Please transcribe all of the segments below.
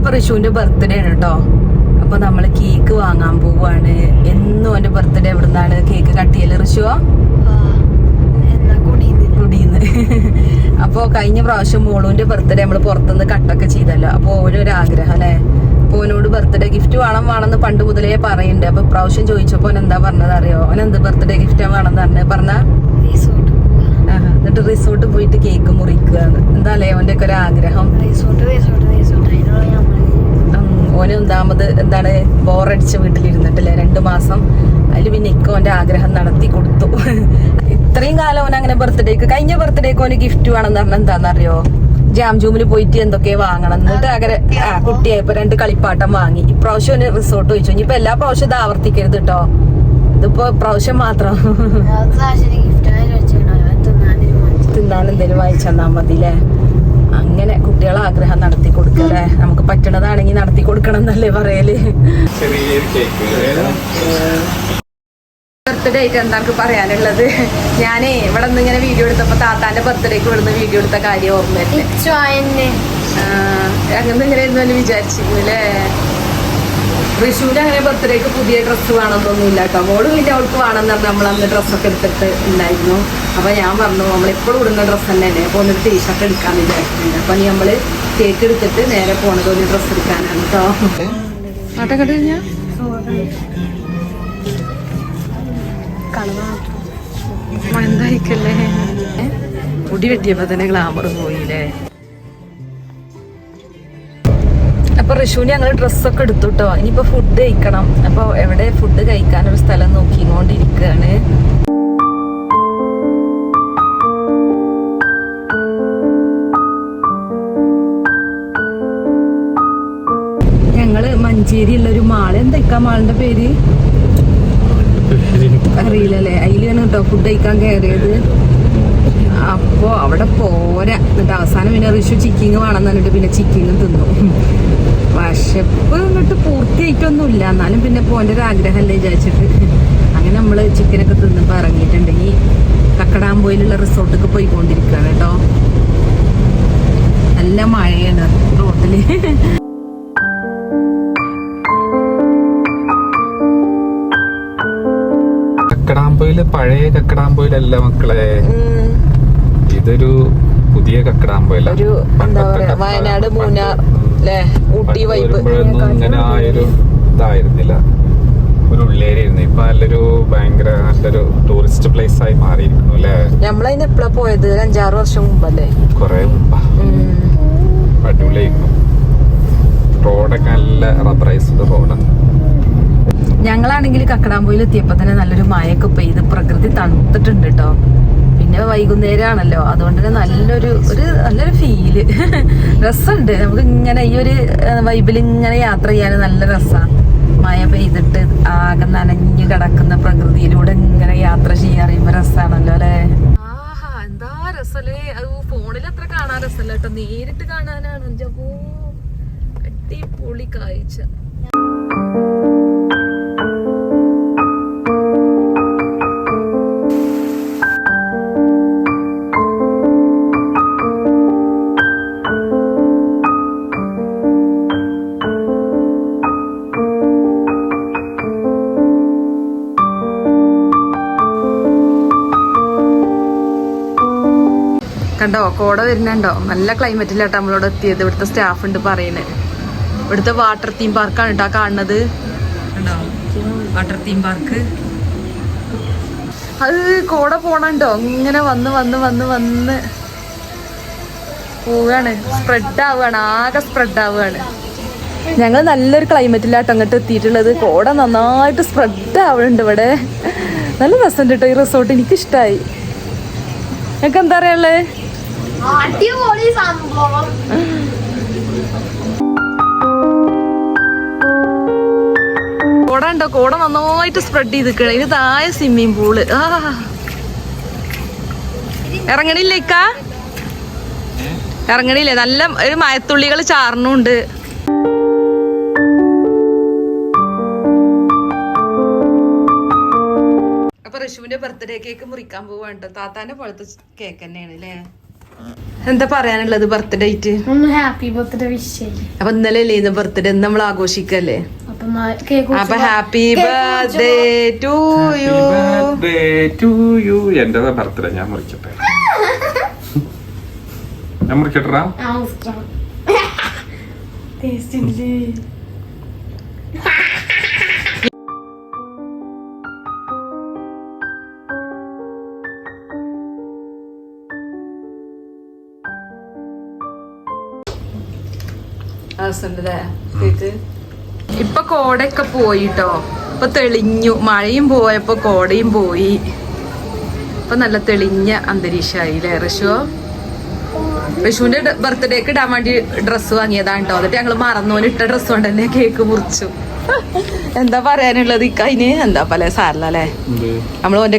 ഇന്നിപ്പോ ഋഷുവിന്റെ ബർത്ത്ഡേ ആണ് കേട്ടോ അപ്പൊ നമ്മൾ കേക്ക് വാങ്ങാൻ പോവാണ്. എന്നും അവന്റെ ബർത്ത്ഡേ എവിടുന്നാണ് കേക്ക് കട്ട് ചെയ്യൽ റിഷുവോ കുടിയുന്ന് അപ്പൊ കഴിഞ്ഞ പ്രാവശ്യം മോളൂന്റെ ബർത്ത്ഡേ നമ്മൾ പുറത്തുനിന്ന് കട്ടൊക്കെ ചെയ്തല്ലോ. അപ്പൊ ഓരോരു ആഗ്രഹം അല്ലെ? അപ്പൊ ഓനോട് ബർത്ത്ഡേ ഗിഫ്റ്റ് വേണം വേണമെന്ന് പണ്ട് മുതലേ പറയുന്നുണ്ട് അപ്പൊ പ്രാവശ്യം ചോദിച്ചപ്പോ ഓൻ എന്താ പറഞ്ഞത് അറിയോ? ഓൻ എന്ത് ബർത്ത്ഡേ ഗിഫ്റ്റ് വേണം പറഞ്ഞു പറഞ്ഞ? റിസോർട്ട് എന്നിട്ട് റിസോർട്ട് പോയിട്ട് കേക്ക് മുറിക്കുകയാണ് എന്താ അല്ലേ ഓന്റെ ഒക്കെ ഒരു ആഗ്രഹം? റിസോർട്ട് റിസോർട്ട് റിസോർട്ട് ഓന് ഒന്നാമത് എന്താണ് ബോറടിച്ച വീട്ടിലിരുന്നിട്ടില്ലേ രണ്ടു മാസം. അതിൽ പിന്നെ ഇക്കോന്റെ ആഗ്രഹം നടത്തി കൊടുത്തു. ഇത്രയും കാലം ഓൻ അങ്ങനെ ബർത്ത്ഡേക്ക് കഴിഞ്ഞ ബർത്ത്ഡേക്ക് ഓന് ഗിഫ്റ്റ് വേണമെന്ന് പറഞ്ഞാൽ എന്താണെന്നറിയോ ജാം ജൂമിൽ പോയിട്ട് എന്തൊക്കെ വാങ്ങണം. എന്നിട്ട് അങ്ങനെ ആ കുട്ടിയായപ്പോ രണ്ട് കളിപ്പാട്ടം വാങ്ങി. ഇപ്രാവശ്യം ഓന് റിസോർട്ട് ചോദിച്ചു. ഇനിയിപ്പോ എല്ലാ പ്രാവശ്യം ഇത് ആവർത്തിക്കരുത് കേട്ടോ ഇതിപ്പോ പ്രാവശ്യം മാത്രം. തിന്നാനും തിന്നാൻ എന്തെങ്കിലും വായിച്ചെന്നാ മതി ല്ലേ അങ്ങനെ കുട്ടികളെ ആഗ്രഹം നടത്തി കൊടുക്കല്ലേ നമുക്ക് പറ്റണതാണെങ്കിൽ നടത്തി കൊടുക്കണം എന്നല്ലേ പറയൽ? ബർത്ത്ഡേ ആയിട്ട് എന്താണ് പറയാനുള്ളത്. ഞാനേ ഇവിടെ നിന്ന് ഇങ്ങനെ വീഡിയോ എടുത്തപ്പോ താത്താന്റെ ബർത്ത്ഡേക്ക് ഇവിടുന്ന് വീഡിയോ എടുത്ത കാര്യം ഓർമ്മ അങ്ങനെ ഇങ്ങനെ ഇരുന്നു വിചാരിച്ചിരുന്നു അല്ലേ? ഋഷുവിന് അങ്ങനെ ബർത്ത്ഡേക്ക് പുതിയ ഡ്രസ്സ് വേണമെന്നൊന്നുമില്ല കേട്ടോ. മോളും ഇല്ല അവൾക്ക് വേണമെന്ന് പറഞ്ഞാൽ നമ്മൾ അന്ന് ഡ്രസ്സൊക്കെ എടുത്തിട്ട് ഉണ്ടായിരുന്നു. അപ്പൊ ഞാൻ പറഞ്ഞു നമ്മളെപ്പോഴും ഇടുന്ന ഡ്രസ്സ് തന്നെയല്ലേ അപ്പൊ ഒന്നൊരു ടീഷർട്ട് എടുക്കാൻ വിചാരിച്ചിട്ടുണ്ട് അപ്പൊ ഇനി നമ്മൾ കേക്ക് എടുത്തിട്ട് നേരെ പോണത് ഒരു ഡ്രസ്സ് എടുക്കാനാണ് കേട്ടോ എന്തായിക്കല്ലേ മുടി വെട്ടിയപ്പോ തന്നെ ഗ്ലാമർ പോയില്ലേ? അപ്പൊ ഋഷുവിന് ഞങ്ങൾ ഡ്രസ്സൊക്കെ എടുത്തു കേട്ടോ ഇനിയിപ്പോ ഫുഡ് കഴിക്കണം. അപ്പൊ എവിടെ ഫുഡ് കഴിക്കാൻ ഒരു സ്ഥലം നോക്കിക്കൊണ്ടിരിക്കുകയാണ് ഞങ്ങൾ മഞ്ചേരിയുള്ള ഒരു മാൾ എന്താ മാളിന്റെ പേര്? അറിയില്ലല്ലേ. അതിലാണ് കേട്ടോ ഫുഡ് കഴിക്കാൻ കയറിയത്. അപ്പോ അവിടെ പോരാ. എന്നിട്ട് അവസാനം പിന്നെ റിഷു ചിക്കിങ് വേണം എന്നിട്ട് പിന്നെ ചിക്കിങ് തിന്നു. വിശപ്പ് എന്നിട്ട് പൂർത്തിയായിട്ടൊന്നുമില്ല. എന്നാലും പിന്നെ പോന്റെ ഒരു ആഗ്രഹമല്ലേ വിചാരിച്ചിട്ട്. അങ്ങനെ നമ്മൾ ചിക്കനൊക്കെ തിന്നപ്പോ ഇറങ്ങിയിട്ടുണ്ട് ഈ റിസോർട്ടൊക്കെ പോയിക്കൊണ്ടിരിക്കുകയാണ് കേട്ടോ. നല്ല മഴയാണ് റോട്ടിൽ കക്കടാമ്പോയിൽ പഴയ കക്കടാമ്പോയിലല്ല മക്കളെ? ഇതൊരു പുതിയ കക്കടാമ്പൊയില ഒരു എന്താ പറയാ വയനാട് മൂന്നാർ അല്ലേ ഊട്ടി വൈബ് ഇങ്ങനെ ആയൊരു ഇതായിരുന്നില്ല. ഒരു ഉള്ളേരിയായിരുന്നു. ഇപ്പൊ നല്ലൊരു ഭയങ്കര നല്ലൊരു ടൂറിസ്റ്റ് പ്ലേസ് ആയി മാറിയിരിക്കുന്നു അല്ലേ നമ്മളതിന് എപ്പോഴാ പോയത്? അഞ്ചാറ് വർഷം മുമ്പല്ലേ? കൊറേ മുമ്പാ. അടിപൊളിയായിരുന്നു റോഡൊക്കെ നല്ല റബ്ബറൈസ്ഡ് റോഡാണ് ഞങ്ങളാണെങ്കിൽ കക്കടാമ്പൂയിൽ എത്തിയപ്പോ തന്നെ നല്ലൊരു മഴയൊക്കെ പെയ്ത് പ്രകൃതി തണുത്തിട്ടുണ്ട് കേട്ടോ പിന്നെ വൈകുന്നേരമാണല്ലോ അതുകൊണ്ട് തന്നെ നല്ലൊരു ഒരു നല്ലൊരു ഫീൽ രസമുണ്ട് നമുക്ക് ഇങ്ങനെ ഈ ഒരു വൈബിൽ ഇങ്ങനെ യാത്ര ചെയ്യാൻ നല്ല രസമാണ് മഴ പെയ്തിട്ട് ആകെ നനഞ്ഞു കിടക്കുന്ന പ്രകൃതിയിലൂടെ ഇങ്ങനെ യാത്ര ചെയ്യാൻ അറിയുമ്പോ രസമാണല്ലോ അല്ലേ? എന്താ രസല്ലേ? അത് ഫോണിൽ അത്ര കാണാൻ രസമല്ല കേട്ടോ. നേരിട്ട് കാണാനാണ്. അടിപൊളി കാഴ്ച. കണ്ടോ? കോട വരുന്നുണ്ടോ? നല്ല ക്ലൈമറ്റിലാട്ടോ നമ്മളോട് എത്തിയത്. ഇവിടുത്തെ സ്റ്റാഫ് ഉണ്ട് പറയുന്നത് ഇവിടുത്തെ വാട്ടർ തീം പാർക്കാണ് കേട്ടോ കാണുന്നത്. കണ്ടോ? വാട്ടർ തീം പാർക്ക് അത് കോട പോണുണ്ടോ? ഇങ്ങനെ വന്ന് വന്ന് വന്ന് വന്ന് പോവുകയാണ് സ്പ്രെഡ് ആവുകയാണ് ആകെ സ്പ്രെഡ് ആവുകയാണ് ഞങ്ങൾ നല്ലൊരു ക്ലൈമറ്റിലാട്ടോ അങ്ങോട്ട് എത്തിയിട്ടുള്ളത്. കോട നന്നായിട്ട് സ്പ്രെഡ് ആവുന്നുണ്ട് ഇവിടെ. നല്ല രസമുണ്ട് കേട്ടോ ഈ റിസോർട്ട് എനിക്കിഷ്ടമായി നിങ്ങൾക്ക് എന്താ പറയാനുള്ളത് അടിപൊളി സംഭവം. നന്നായിട്ട് സ്പ്രെഡ് ചെയ്ത് നിൽക്കണേ ഇത് താഴെ സ്വിമ്മിങ് പൂൾ ആ. ഇറങ്ങണില്ലേ ഇക്ക? ഇറങ്ങണില്ലേ? നല്ല ഒരു മയത്തുള്ളികൾ ചാർന്നുണ്ട് അപ്പൊ ഋഷുവിന്റെ ബർത്ത്ഡേ കേക്ക് മുറിക്കാൻ പോവാണ് താത്താന്റെ പോലത്തെ കേക്ക് തന്നെയാണ് അല്ലേ എന്താ പറയാനുള്ളത് ബർത്ത്ഡേ ആയിട്ട് ഒന്ന് ഹാപ്പി ബർത്ത്ഡേ വിഷ് ചെയ്യും. അപ്പൊ ഇന്നലെ അല്ലേ ഇന്ന് ബർത്ത്ഡേ നമ്മൾ ആഘോഷിക്കല്ലേ? അപ്പൊ happy birthday to you to you എന്റെ ബർത്ത്ഡേ ഞാൻ മുറിക്കട്ടെ. ഞാൻ മുറിക്കട്ടാ ഇപ്പൊ കോടയൊക്കെ പോയിട്ടോ. ഇപ്പൊ തെളിഞ്ഞു. മഴയും പോയപ്പോ കോടയും പോയി. ഇപ്പൊ നല്ല തെളിഞ്ഞ അന്തരീക്ഷമായി അല്ലേ ഋഷു ഋഷുവിന്റെ ബർത്ത്ഡേക്ക് ഇടാൻ വേണ്ടി ഡ്രസ്സ് വാങ്ങിയതാണ് കേട്ടോ എന്നിട്ട് ഞങ്ങൾ മറന്നോന് ഇട്ട ഡ്രസ്സ് കൊണ്ട് തന്നെ കേക്ക് മുറിച്ചു. എന്താ പറയാനുള്ളത്? ഇക്കതിന് എന്താ പല സാരല്ല അല്ലേ? നമ്മൾ ഓന്റെ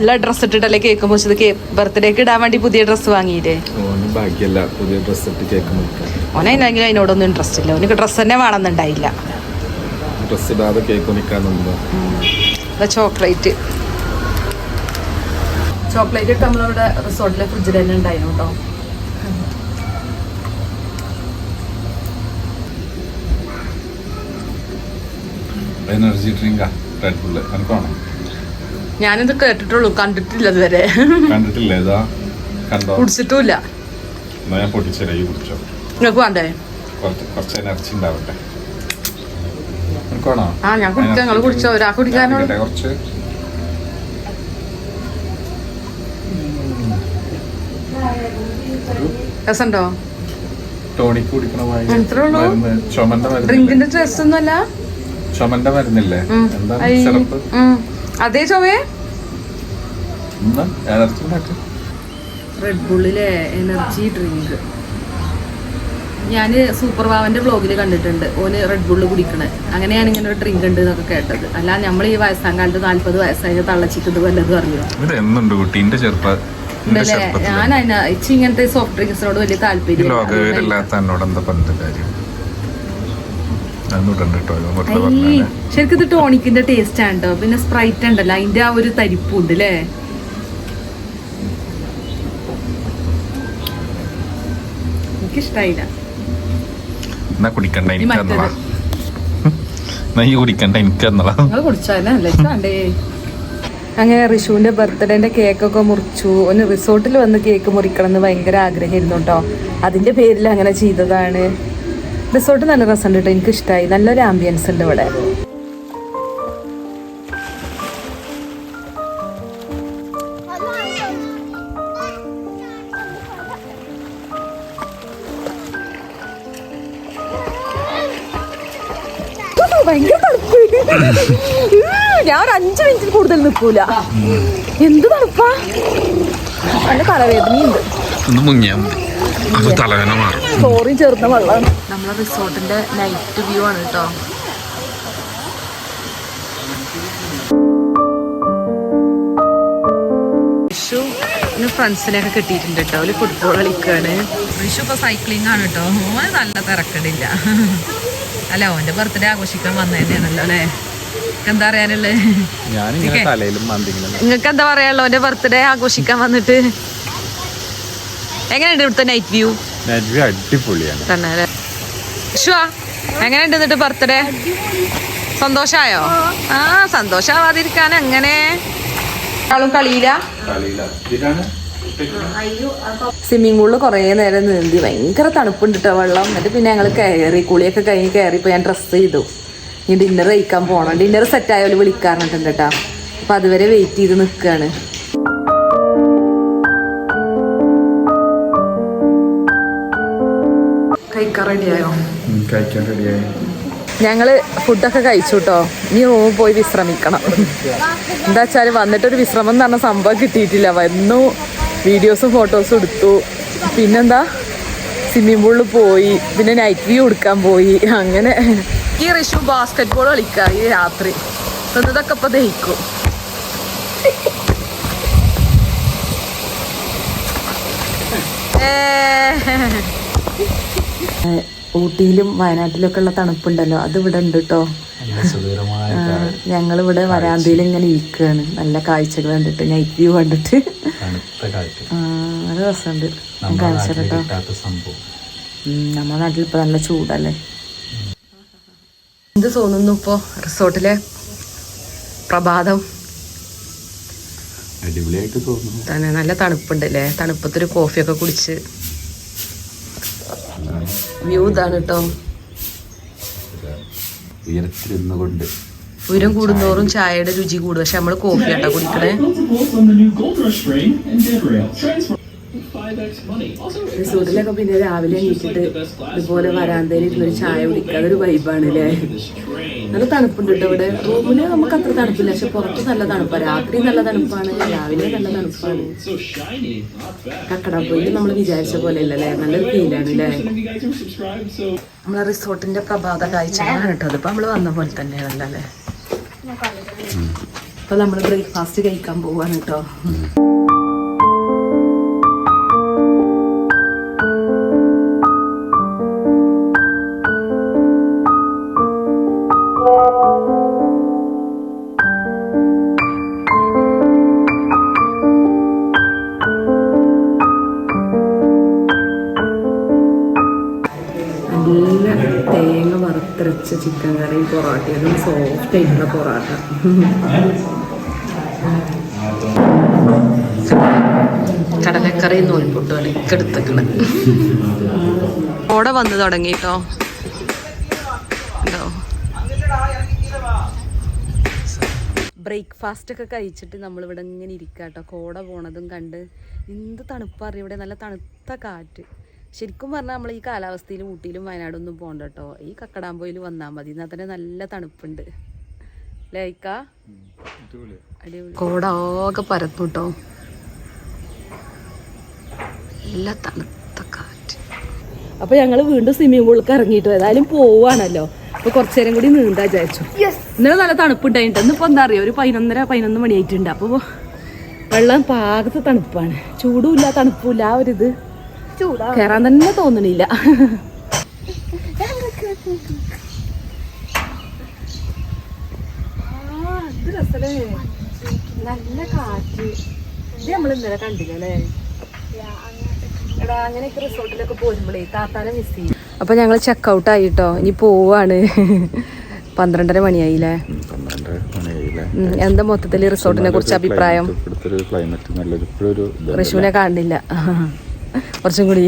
ഉള്ള ഡ്രസ് ഇട്ടിട്ടല്ലേ കേക്ക് മുറിച്ചത് ബർത്ത്ഡേക്ക് ഇടാൻ വേണ്ടി പുതിയ ഡ്രസ് വാങ്ങിയില്ലേ? ഓന് ഭാഗ്യല്ല. പുതിയ ഡ്രസ് ഇട്ട് കേക്ക് മുറിക്കാൻ. ഓനെങ്കിലും അതിനോടൊന്നും ഇൻട്രസ്റ്റ് ഇല്ല. ഓനക്ക് ഡ്രസ് തന്നെ വേണമെന്നുണ്ടായില്ല. ചോക്ലേറ്റ് ചോക്ലേറ്റ് ഒക്കെ നമ്മളിവിടെ റിസോർട്ടിലെ ഫ്രിഡ്ജിൽ തന്നെ ഉണ്ടായിരുന്നു കേട്ടോ എനർജി ഡ്രിങ്കാ റെഡ് ബുള്ള് എനിക്കാണോ? ഞാനിത് കേട്ടിട്ടുള്ളൂ കണ്ടിട്ടില്ല ഇതുവരെ. കണ്ടിട്ടില്ല ഇതാ കണ്ടോ? കുടിച്ചിട്ടുമില്ല. എന്നാ ഞാൻ പൊട്ടിച്ചേരാ ഈ കുടിച്ചോ. നിങ്ങൾക്ക് വേണ്ടേ? കുറച്ച് കുറച്ച് എനർജി ഉണ്ടാവട്ടെ. എനിക്കാണോ? ആ ഞാൻ കുടിക്കാം. നിങ്ങൾ കുടിച്ചോ? ഒരാൾ കുടിക്കാനോ? കുടിക്കട്ടെ കുറച്ച്. രസമുണ്ടോ? ടോണിക്ക് കുടിക്കണ ഡ്രിങ്കിന്റെ ഡ്രസ് ഒന്നുമല്ല. ചുമന്റെ മരുന്നില്ലേ? എന്താ. സിറപ്പ് അതേ എന്താ എനർജി റെഡ് ബുള്ളിലെ എനർജി ഡ്രിങ്ക് ഞാൻ സൂപ്പർ വാവന്റെ ബ്ലോഗിൽ കണ്ടിട്ടുണ്ട്. ഓന് റെഡ് ബുള്ള് കുടിക്കണേ. അങ്ങനെയാണ് ഇങ്ങനെ ഒരു ഡ്രിങ്ക് ഉണ്ട് എന്നൊക്കെ കേട്ടത്. അല്ല നമ്മൾ ഈ വയസ്സാം കാലത്ത് നാല്പത് വയസ്സായി തള്ളച്ചിട്ട് വല്ലത് അറിയോ? കുട്ടീന്റെ ചെറുപ്പം ഞാൻ അതിന ഇച്ചി ഇങ്ങനത്തെ സോഫ്റ്റ് ഡ്രിങ്ക്സിനോട് വലിയ താല്പര്യം ലോകവിവരില്ലാത്ത എന്നോട് എന്താ പറഞ്ഞ കാര്യം അതൊന്നും ഇടണ്ട കേട്ടോ ഇത് വെറുതെ പറഞ്ഞേ ശരിക്കും ഇത് ടോണിക്കിന്റെ ടേസ്റ്റ് ആണ് കേട്ടോ പിന്നെ സ്പ്രൈറ്റ് ഉണ്ടല്ലോ അതിന്റെ ആ ഒരു തരിപ്പ് തരിപ്പുണ്ട് അല്ലേ എനിക്കിഷ്ടായില്ല. എന്നാ കുടിക്കണ്ട എനിക്ക് എന്നാ ഈ എനിക്ക് കുടിച്ചാലേ വേണ്ടേ അങ്ങനെ കേക്കൊക്കെ മുറിച്ചു. ഒന്ന് റിസോർട്ടിൽ വന്ന് കേക്ക് മുറിക്കണം എന്ന് ഭയങ്കര ആഗ്രഹമായിരുന്നു കേട്ടോ അതിന്റെ പേരിൽ അങ്ങനെ ചെയ്തതാണ്. റിസോർട്ട് നല്ല രസമുണ്ട് കേട്ടോ. എനിക്ക് ഇഷ്ടമായി നല്ലൊരു ആംബിയൻസ് ഉണ്ട് ഇവിടെ. ഭയങ്കര ഞാൻ ഒരു അഞ്ചു മിനിറ്റിൽ കൂടുതൽ നിൽക്കൂല. എന്ത് തണുപ്പാ? നല്ല തലവേദനയുണ്ട്. ചോറിയും ചേർന്ന വെള്ളമാണ് നമ്മളെ റിസോർട്ടിന്റെ നൈറ്റ് വ്യൂ ആണ് കേട്ടോ വിഷു ഫ്രണ്ട്സിനെയൊക്കെ കിട്ടിയിട്ടുണ്ട് കേട്ടോ ഒരു ഫുട്ബോൾ കളിക്കുകയാണ് വിഷു ഇപ്പൊ സൈക്ലിംഗ് ആണ് കേട്ടോ ഓന് നല്ല തിരക്കടില്ല. അല്ല ഓന്റെ ബർത്ത്ഡേ ആഘോഷിക്കാൻ വന്നത് തന്നെയാണല്ലോ അല്ലേ? എന്താ പറയാനുള്ളത് നിങ്ങൾക്ക് എന്താ പറയാനുള്ളത് ഓന്റെ ബർത്ത്ഡേ ആഘോഷിക്കാൻ വന്നിട്ട്? എങ്ങനെയുണ്ട് ഇവിടുത്തെ നൈറ്റ് വ്യൂ നൈറ്റ് വ്യൂ അടിപൊളിയാണ്. തന്നെ ഷുവാ എങ്ങനെയുണ്ട് എന്നിട്ട് ബർത്ത്ഡേ? സന്തോഷായോ? ആ സന്തോഷാവാതിരിക്കാൻ എങ്ങനെ? ആളും കളിയില്ല സ്വിമ്മിംഗ് പൂളിൽ കുറേ നേരം നീന്തി. ഭയങ്കര തണുപ്പുണ്ട് കേട്ടോ വെള്ളം. എന്നിട്ട് പിന്നെ ഞങ്ങൾ കയറി കുളിയൊക്കെ കഴിഞ്ഞ് കയറിയപ്പോൾ ഞാൻ ഡ്രസ്സ് ചെയ്തു. ഇനി ഡിന്നർ കഴിക്കാൻ പോകണം ഡിന്നർ സെറ്റ് ആയാലും വിളിക്കാറുണ്ട് കേട്ടോ അപ്പം അതുവരെ വെയിറ്റ് ചെയ്ത് നിൽക്കുകയാണ് കഴിക്കാൻ റെഡിയായോ കഴിക്കാൻ റെഡിയായി. ഞങ്ങൾ ഫുഡൊക്കെ കഴിച്ചു കേട്ടോ ഇനി റൂമിൽ പോയി വിശ്രമിക്കണം. എന്താ വെച്ചാൽ വന്നിട്ടൊരു വിശ്രമം എന്ന് പറഞ്ഞ സംഭവം കിട്ടിയിട്ടില്ല. വന്നു വീഡിയോസും ഫോട്ടോസും എടുത്തു. പിന്നെന്താ? സ്വിമ്മിംഗ് പൂളിൽ പോയി. പിന്നെ നൈറ്റ് വ്യൂ എടുക്കാൻ പോയി. അങ്ങനെ ഈ റിഷു ബാസ്കറ്റ് ബോൾ കളിക്കുക ഈ രാത്രി. ഇതൊക്കെ ഇപ്പൊ ദഹിക്കും. ഊട്ടിയിലും വയനാട്ടിലൊക്കെ ഉള്ള തണുപ്പുണ്ടല്ലോ. അത് ഇവിടെ ഉണ്ട് കേട്ടോ ഞങ്ങൾ ഞങ്ങളിവിടെ വരാന്തയിൽ ഇങ്ങനെ ഇരിക്കുകയാണ് നല്ല കാഴ്ചകൾ കണ്ടിട്ട് നൈറ്റ് വ്യൂ കണ്ടിട്ട്. നല്ല നല്ല രസമുണ്ട്. ഞാൻ കാണിച്ചു കേട്ടോ നമ്മുടെ നാട്ടിൽ ഇപ്പൊ നല്ല ചൂടല്ലേ? എന്ത് തോന്നുന്നു ഇപ്പോ റിസോർട്ടിലെ പ്രഭാതം? അടിപൊളിയായിട്ട് തോന്നുന്നു. തന്നെ നല്ല തണുപ്പുണ്ട് അല്ലേ തണുപ്പത്തൊരു കോഫിയൊക്കെ കുടിച്ച്. വ്യൂ ഇതാണ് കേട്ടോ. ഉയരത്തിരുന്നുകൊണ്ട് ഉയരം കൂടുന്നോറും ചായയുടെ രുചി കൂടും. പക്ഷെ നമ്മൾ കോഫി ആട്ടോ കുടിക്കണേ. റിസോർട്ടിലൊക്കെ പിന്നെ രാവിലെ എണീറ്റിട്ട് ഇതുപോലെ വരാന്തയിൽ ഒരു ചായ കുടിക്കുക. അതൊരു വൈബാണ് അല്ലേ. നല്ല തണുപ്പുണ്ട് കേട്ടോ ഇവിടെ. റൂമിൽ നമുക്ക് അത്ര തണുപ്പില്ല. പക്ഷെ പുറത്ത് നല്ല തണുപ്പാണ്. രാത്രി നല്ല തണുപ്പാണ്. രാവിലെ നല്ല തണുപ്പാണ്. കക്കട. കക്കടപ്പോയിട്ട് നമ്മൾ വിചാരിച്ച പോലെ അല്ലേ? നല്ലൊരു ഫീലാണ് അല്ലേ? നമ്മളെ റിസോർട്ടിന്റെ പ്രഭാത കാഴ്ചയാണ് കേട്ടോ. അതിപ്പോ നമ്മൾ വന്ന പോലെ തന്നെയാണല്ലോ അല്ലേ? അപ്പൊ നമ്മൾ ബ്രേക്ക്ഫാസ്റ്റ് കഴിക്കാൻ പോവാണ് കേട്ടോ. സോഫ്റ്റ് ആയിട്ടുള്ള പൊറോട്ട കടലക്കറി നൂൽപുട്ടുമാണ് ഇക്കെടുത്തേക്കണ് ഓടെ വന്ന് തുടങ്ങിട്ടോ. ഉണ്ടോ? ബ്രേക്ക്ഫാസ്റ്റ് ഒക്കെ കഴിച്ചിട്ട് നമ്മളിവിടെ ഇങ്ങനെ ഇരിക്കാട്ടോ കോട പോണതും കണ്ട് എന്ത് തണുപ്പറിയ ഇവിടെ നല്ല തണുത്ത കാറ്റ്. ശരിക്കും പറഞ്ഞാൽ നമ്മൾ ഈ കാലാവസ്ഥയിൽ ഊട്ടിയിലും വയനാടൊന്നും പോകണ്ട കേട്ടോ ഈ കക്കടാമ്പോയിൽ വന്നാൽ മതി. എന്നാൽ തന്നെ നല്ല തണുപ്പുണ്ട്. ലേക്ക? പരത്തുട്ടോ. കേട്ടോ നല്ല തണുത്ത കാറ്റ്. അപ്പൊ ഞങ്ങൾ വീണ്ടും സ്വിമ്മിംഗ് പൂളിലേക്ക് ഇറങ്ങിയിട്ട് ഏതായാലും പോവാണല്ലോ. അപ്പൊ കുറച്ചു നേരം കൂടി നീന്താ വിചാരിച്ചു. ഇന്നലെ നല്ല തണുപ്പുണ്ടായിട്ട് ഇന്നിപ്പോ എന്താ അറിയോ? ഒരു പതിനൊന്നര പതിനൊന്ന് മണിയായിട്ടുണ്ട്. അപ്പൊ വെള്ളം പാകത്ത് തണുപ്പാണ്. ചൂടും ഇല്ല തണുപ്പും ആ ഒരു ഇത് കയറാൻ തന്നെ തോന്നണില്ല. നല്ല കാറ്റ്. ഇത് നമ്മൾ ഇന്നലെ കണ്ടില്ലല്ലേ എടാ അങ്ങനെയൊക്കെ റിസോർട്ടിലൊക്കെ പോരുമ്പോഴേ താത്താനെ മിസ് ചെയ്യും. അപ്പൊ ഞങ്ങൾ ചെക്കൗട്ട് ആയിട്ടോ. ഇനി പോവാണ്. പന്ത്രണ്ടര മണിയായില്ലേ? എന്താ മൊത്തത്തിൽ റിസോർട്ടിനെ കുറിച്ച് അഭിപ്രായം? റിഷുവിനെ ഋഷുവിനെ കാണില്ല. കുറച്ചും കൂടി.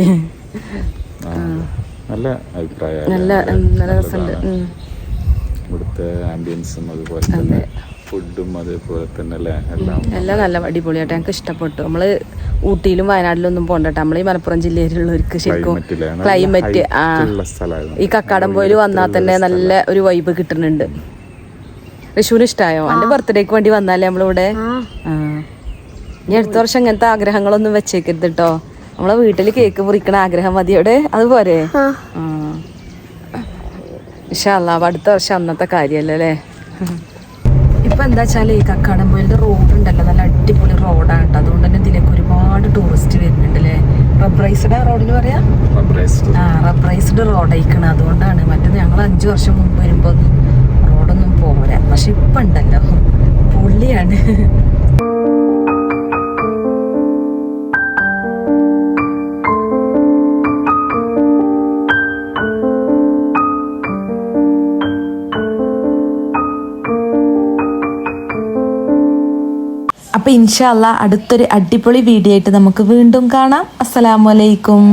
നല്ല അഭിപ്രായം നല്ല നല്ല രസമുണ്ട്. ഇവിടുത്തെ ആംബിയൻസും അതുപോലെ തന്നെ. ഫുഡും അതേപോലെ തന്നെ അല്ലേ? എല്ലാം. എല്ലാം നല്ല അടിപൊളിയായിട്ട് ഞങ്ങൾക്ക് ഇഷ്ടപ്പെട്ടു. നമ്മൾ ഊട്ടിയിലും വയനാട്ടിലും ഒന്നും പോകണ്ട നമ്മൾ ഈ മലപ്പുറം ജില്ലയിലുള്ളവർക്ക് ശരിക്കും ക്ലൈമറ്റ് ഈ കക്കാടംപോയിൽ വന്നാൽ തന്നെ നല്ല ഒരു വൈബ് കിട്ടുന്നുണ്ട്. ഋഷുവിന് ഇഷ്ടമായോ എന്റെ ബർത്ത്ഡേക്ക് വേണ്ടി വന്നാലേ നമ്മളിവിടെ? ആ. ഇനി അടുത്ത വർഷം ഇങ്ങനത്തെ ആഗ്രഹങ്ങളൊന്നും വെച്ചേക്കരുത് കേട്ടോ നമ്മളെ വീട്ടിൽ കേക്ക് മുറിക്കണ ആഗ്രഹം മതി. അവിടെ അതുപോലെ ആ. അല്ലാ അടുത്ത വർഷം അന്നത്തെ കാര്യല്ലേ? ഇപ്പൊ എന്താ വെച്ചാൽ ഈ കക്കാടംപോയിലത്തെ റോഡ് ഉണ്ടല്ലോ നല്ല അടിപൊളി റോഡാണ് കേട്ടോ. അതുകൊണ്ട് തന്നെ ഇതിലേക്ക് ഒരുപാട് ടൂറിസ്റ്റ് വരുന്നുണ്ട് അല്ലേ? റബ്രൈസ്ഡ് റോഡിന് പറയാ. ആ റബ്രൈസ്ഡ് റോഡ് അയക്കണം അതുകൊണ്ടാണ്. മറ്റേത് ഞങ്ങൾ അഞ്ചു വർഷം മുമ്പ് വരുമ്പോൾ റോഡൊന്നും പോരാ. പക്ഷെ ഇപ്പൊ ഉണ്ടല്ലോ. പുള്ളിയാണ്. അപ്പൊ ഇൻഷാല്ല അടുത്തൊരു അടിപൊളി വീഡിയോ ആയിട്ട് നമുക്ക് വീണ്ടും കാണാം. അസ്സലാമലൈക്കും